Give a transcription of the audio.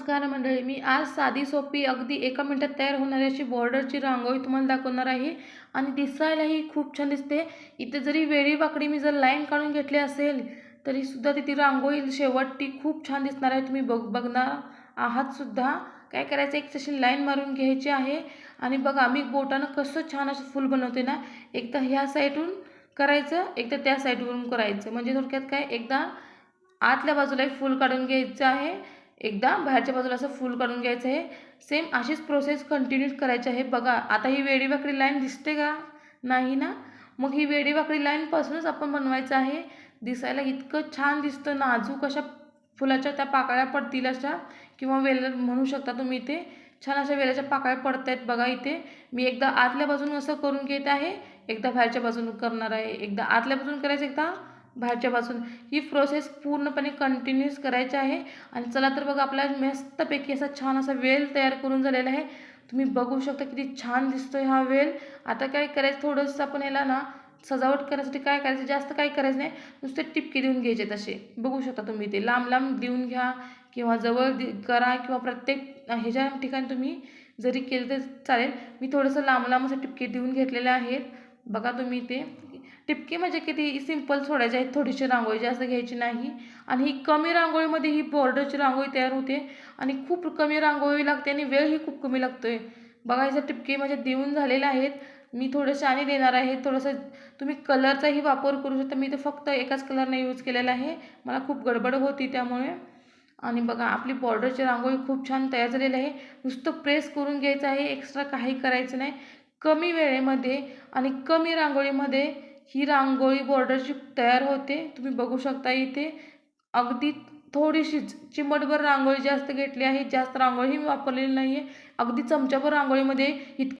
नमस्कार मंडळी मी आज साधी सोपी अगदी एका मिनटात तयार होणारी अशी बॉर्डरची रांगोळी तुम्हाला दाखवणार आहे आणि दिसायलाही खूप छान दिसते. इथे जरी वेळी वाकडी मी जर लाईन काढून घेतली असेल तरीसुद्धा तिथे रांगोळी शेवट ती रांगोळी खूप छान दिसणार आहे. तुम्ही बघ बघणार आहात सुद्धा काय करायचं एक तशी लाईन मारून घ्यायची आहे. आणि बघा मी बोटानं कसं छान असं फुल बनवते ना एकदा ह्या साईडून करायचं एकदा त्या साईडवरून करायचं. म्हणजे थोडक्यात काय एकदा आतल्या बाजूला एक फूल काढून घ्यायचं आहे. एकदा बाहेरच्या बाजूला असं फूल काढून घ्यायचं आहे. सेम अशीच प्रोसेस कंटिन्यू करायची आहे. बघा आता ही वेडीवाकडी लाईन दिसते का? नाही ना? मग ही वेडीवाकडी लाईनपासूनच आपण बनवायचं आहे. दिसायला इतकं छान दिसतं. नाजूक अशा फुलाच्या त्या पाकळ्या पडतील अशा. किंवा वेल म्हणू शकता तुम्ही इथे. छान अशा वेलाच्या पाकळ्या पडत आहेत बघा इथे. मी एकदा आतल्या बाजून असं करून घेत आहे. एकदा बाहेरच्या बाजून करणार आहे. एकदा आतल्या बाजून करायचं एकदा. बाहेरच्या ही प्रोसेस पूर्णपणे कंटिन्यूस करायची आहे. आणि चला तर बघा आपला मस्तपैकी असा छान असा वेल तयार करून झालेला आहे. तुम्ही बघू शकता किती छान दिसतोय हा वेल. आता काय करायचं थोडंसं आपण याला ना सजावट करण्यासाठी काय करायचं जास्त काय करायचं नाही. नुसते टिपके देऊन घ्यायचे तसे. बघू शकता तुम्ही ते. लांब लांब देऊन घ्या किंवा जवळ करा किंवा प्रत्येक ह्याच्या ठिकाणी तुम्ही जरी केलं तर चालेल. मी थोडंसं लांब लांब असं टिपके देऊन घेतलेले आहेत. बघा तुम्ही ते. टिपके म्हणजे किती सिंपल सोडायचे आहेत थोडीशी रांगोळी जास्त घ्यायची नाही. आणि ही कमी रांगोळीमध्ये ही बॉर्डरची रांगोळी तयार होते. आणि खूप कमी रांगोळी लागते आणि वेळही खूप कमी लागतो बघा बघायचं टिपके म्हणजे माझे देऊन झालेले आहेत. मी थोडंसं आणि देणार आहे. थोडंसं तुम्ही कलरचाही वापर करू शकता. मी तर फक्त एकाच कलरने यूज केलेला आहे. मला खूप गडबड होती त्यामुळे. आणि बघा आपली बॉर्डरची रांगोळी खूप छान तयार झालेली आहे. नुसतं प्रेस करून घ्यायचं आहे. एक्स्ट्रा काही करायचं नाही. कमी वेळेमध्ये आणि कमी रांगोळीमध्ये ही रांगोळी बॉर्डरची तयार होते. तुम्ही बघू शकता इथे अगदी थोडीशीच चिमटभर रांगोळी जास्त घेतली आहे. जास्त रांगोळी मी वापरलेली नाही आहे अगदी चमच्याभर रांगोळीमध्ये इत